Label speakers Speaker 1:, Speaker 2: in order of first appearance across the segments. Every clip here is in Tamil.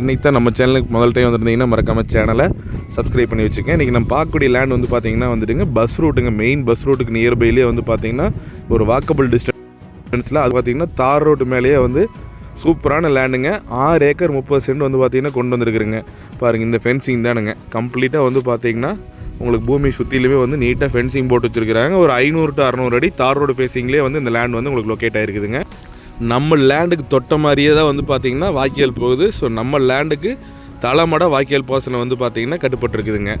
Speaker 1: இன்றைக்கி தான் நம்ம சேனலுக்கு முதல் டைம் வந்திருந்தீங்கன்னா மறக்காம சேனலை சப்ஸ்கிரைப் பண்ணி வச்சுக்கோங்க. இன்றைக்கி நம்ம பார்க்கக்கூடிய லேண்ட் வந்து பார்த்தீங்கன்னா வந்துட்டுங்க பஸ் ரூட்டுங்க மெயின் பஸ் ரூட்டுக்கு நியர்பைலேயே வந்து பார்த்தீங்கன்னா ஒரு வாக்கபிள் டிஸ்டன்ஸில் அது பார்த்தீங்கன்னா தார் ரோட்டு மேலேயே வந்து சூப்பரான லேண்டுங்க ஆறு ஏக்கர் முப்பது சென்ட் வந்து பார்த்திங்கன்னா கொண்டு வந்திருக்குறேங்க. பாருங்கள் இந்த ஃபென்சிங் தானுங்க. கம்ப்ளீட்டாக வந்து பார்த்தீங்கன்னா உங்களுக்கு பூமி சுற்றிலுமே வந்து நீட்டாக ஃபென்சிங் போட்டு வச்சுருக்காங்க ஒரு ஐநூறு டு அறநூறு அடி தார் ரோடு ஃபேஸிங்லேயே வந்து இந்த லேண்ட் வந்து உங்களுக்கு லொக்கேட் ஆகிருக்குதுங்க நம்ம லேண்டுக்கு தொட்ட மாதிரியே தான் வந்து பார்த்திங்கன்னா வாய்க்கால் போகுது. ஸோ நம்ம லேண்டுக்கு தலைமட வாய்க்கால் பாசனை வந்து பார்த்திங்கன்னா கட்டுப்பட்டுருக்குதுங்க.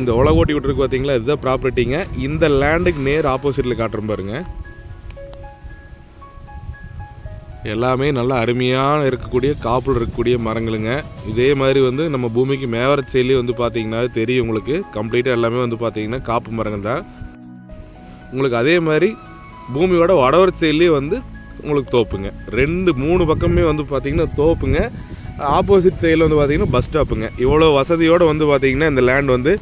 Speaker 1: இந்த உலகோட்டி விட்டுருக்கு பார்த்தீங்களா இதுதான் ப்ராப்பர்ட்டிங்க இந்த லேண்டுக்கு நேர் ஆப்போசிட்டில் காட்டுறோம் பாருங்க. எல்லாமே நல்லா அருமையாக இருக்கக்கூடிய காப்பில் இருக்கக்கூடிய மரங்களுங்க. இதே மாதிரி வந்து நம்ம பூமிக்கு மேவரட் சைட்லேயே வந்து பார்த்தீங்கன்னா தெரியும் உங்களுக்கு. கம்ப்ளீட்டாக எல்லாமே வந்து பார்த்தீங்கன்னா காப்பு மரங்கள் தான். உங்களுக்கு அதே மாதிரி பூமியோட வடவர் சைட்லேயே வந்து உங்களுக்கு தோப்புங்க. ரெண்டு மூணு பக்கமே வந்து பார்த்திங்கன்னா தோப்புங்க. ஆப்போசிட் சைடில் வந்து பார்த்திங்கன்னா பஸ் ஸ்டாப்புங்க இவ்வளோ வசதியோடு வந்து பார்த்திங்கன்னா இந்த லேண்ட் வந்து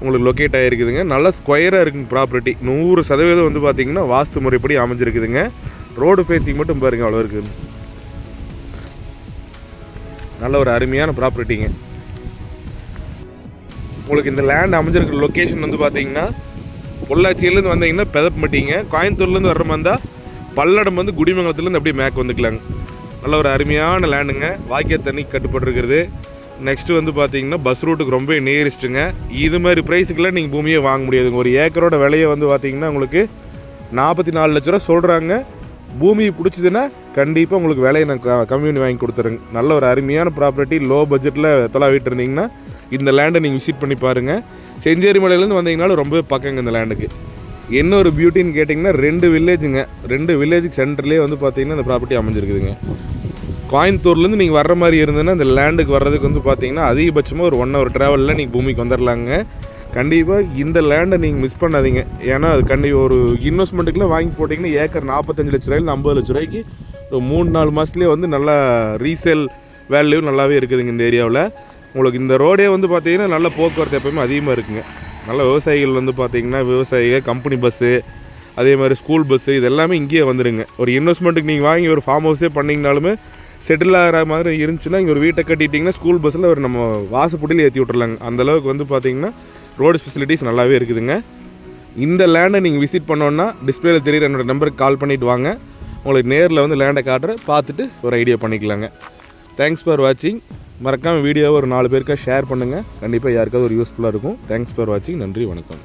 Speaker 1: உங்களுக்கு லொக்கேட் ஆகிருக்குதுங்க நல்லா ஸ்கொயராக இருக்குங்க ப்ராப்பர்ட்டி நூறு சதவீதம் வந்து பார்த்திங்கன்னா வாஸ்து முறைப்படி அமைஞ்சிருக்குதுங்க. ரோடு ஃபேஸிங் மட்டும் பாருங்கள் அவ்வளோ இருக்குது நல்ல ஒரு அருமையான ப்ராப்பர்ட்டிங்க உங்களுக்கு இந்த லேண்ட் அமைஞ்சிருக்கிற லொக்கேஷன் வந்து பார்த்தீங்கன்னா பொள்ளாச்சியிலேருந்து வந்தீங்கன்னா பெதப்பட்டிங்க கோயம்புத்தூர்லேருந்து வர்ற மாதிரி இருந்தால் பல்லடம் வந்து குடிமங்கலத்துலேருந்து அப்படியே மேக் வந்துக்கலாங்க. நல்ல ஒரு அருமையான லேண்டுங்க வாக்கிய தண்ணி கட்டுப்பட்டுருக்கிறது. நெக்ஸ்ட்டு வந்து பார்த்தீங்கன்னா பஸ் ரூட்டுக்கு ரொம்ப நியரிஸ்ட்டுங்க இது மாதிரி ப்ரைஸுக்கெல்லாம் நீங்கள் பூமியே வாங்க முடியாதுங்க. ஒரு ஏக்கரோட விலையை வந்து பார்த்தீங்கன்னா உங்களுக்கு நாற்பத்தி நாலு லட்ச ரூபா சொல்கிறாங்க பூமி பிடிச்சதுன்னா கண்டிப்பாக உங்களுக்கு விலையை நான் க- வாங்கி கொடுத்துருங்க நல்ல ஒரு அருமையான ப்ராப்பர்ட்டி லோ பட்ஜெட்டில் தொலாவிட்டு இருந்தீங்கன்னா இந்த லேண்டை நீங்கள் விசிட் பண்ணி பாருங்கள் செஞ்சேரி மலையிலேருந்து வந்தீங்கனாலும் ரொம்ப பக்கங்க இந்த லேண்டுக்கு என்ன ஒரு பியூட்டின்னு கேட்டிங்கன்னா ரெண்டு வில்லேஜுங்க ரெண்டு வில்லேஜுக்கு சென்டர்லேயே வந்து பார்த்தீங்கன்னா இந்த ப்ராப்பர்ட்டி அமைஞ்சிருக்குதுங்க. கோயம்புத்தூர்லேருந்து நீங்கள் வர்ற மாதிரி இருந்ததுன்னா இந்த லேண்டுக்கு வர்றதுக்கு வந்து பார்த்தீங்கன்னா அதிகபட்சமாக ஒரு ஒன் ஹவர் ட்ராவலில் நீங்கள் பூமிக்கு வந்துடலாங்க கண்டிப்பாக இந்த லேண்டை நீங்கள் மிஸ் பண்ணாதீங்க. ஏன்னா அது கண்டி ஒரு இன்வெஸ்ட்மெண்ட்டுக்குலாம் வாங்கி போட்டிங்கன்னா ஏக்கர் நாற்பத்தஞ்சு லட்ச ரூபாயில் ஐம்பது லட்ச ரூபாய்க்கு ஒரு மூணு நாலு மாதத்துலேயே வந்து நல்லா ரீசேல் வேல்யூ நல்லாவே இருக்குதுங்க இந்த ஏரியாவில் உங்களுக்கு இந்த ரோடே வந்து பார்த்தீங்கன்னா நல்ல போக்குவரத்து எப்போயுமே அதிகமாக இருக்குங்க. நல்ல விவசாயிகள் வந்து பார்த்தீங்கன்னா விவசாயிகள் கம்பெனி பஸ்ஸு அதே மாதிரி ஸ்கூல் பஸ்ஸு இது எல்லாமே இங்கேயே வந்துடுங்க ஒரு இன்வெஸ்ட்மெண்ட்டுக்கு நீங்கள் வாங்கி ஒரு ஃபார்ம் ஹவுஸே பண்ணிங்கனாலுமே செட்டில் ஆகிற மாதிரி இருந்துச்சுன்னா இங்கே ஒரு வீட்டை கட்டிட்டிங்கன்னா ஸ்கூல் பஸ்ஸில் ஒரு நம்ம வாசப்பட்டியில் ஏற்றி விட்றலாங்க அந்த அளவுக்கு வந்து பார்த்தீங்கன்னா ரோடு ஃபெசிலிட்டிஸ் நல்லாவே இருக்குதுங்க. இந்த லேண்டை நீங்கள் விசிட் பண்ணோன்னா டிஸ்பிளேல தெரியுற என்னோட நம்பருக்கு கால் பண்ணிட்டு வாங்க. உங்களுக்கு நேரில் வந்து லேண்டை காட்டுற பார்த்துட்டு ஒரு ஐடியா பண்ணிக்கலாங்க. தேங்க்ஸ் ஃபார் வாட்சிங் மறக்காமல் வீடியோவை ஒரு நாலு பேருக்காக ஷேர் பண்ணுங்கள் கண்டிப்பாக யாருக்காவது ஒரு யூஸ்ஃபுல்லாக இருக்கும். தேங்க்ஸ் ஃபார் வாட்சிங் நன்றி வணக்கம்.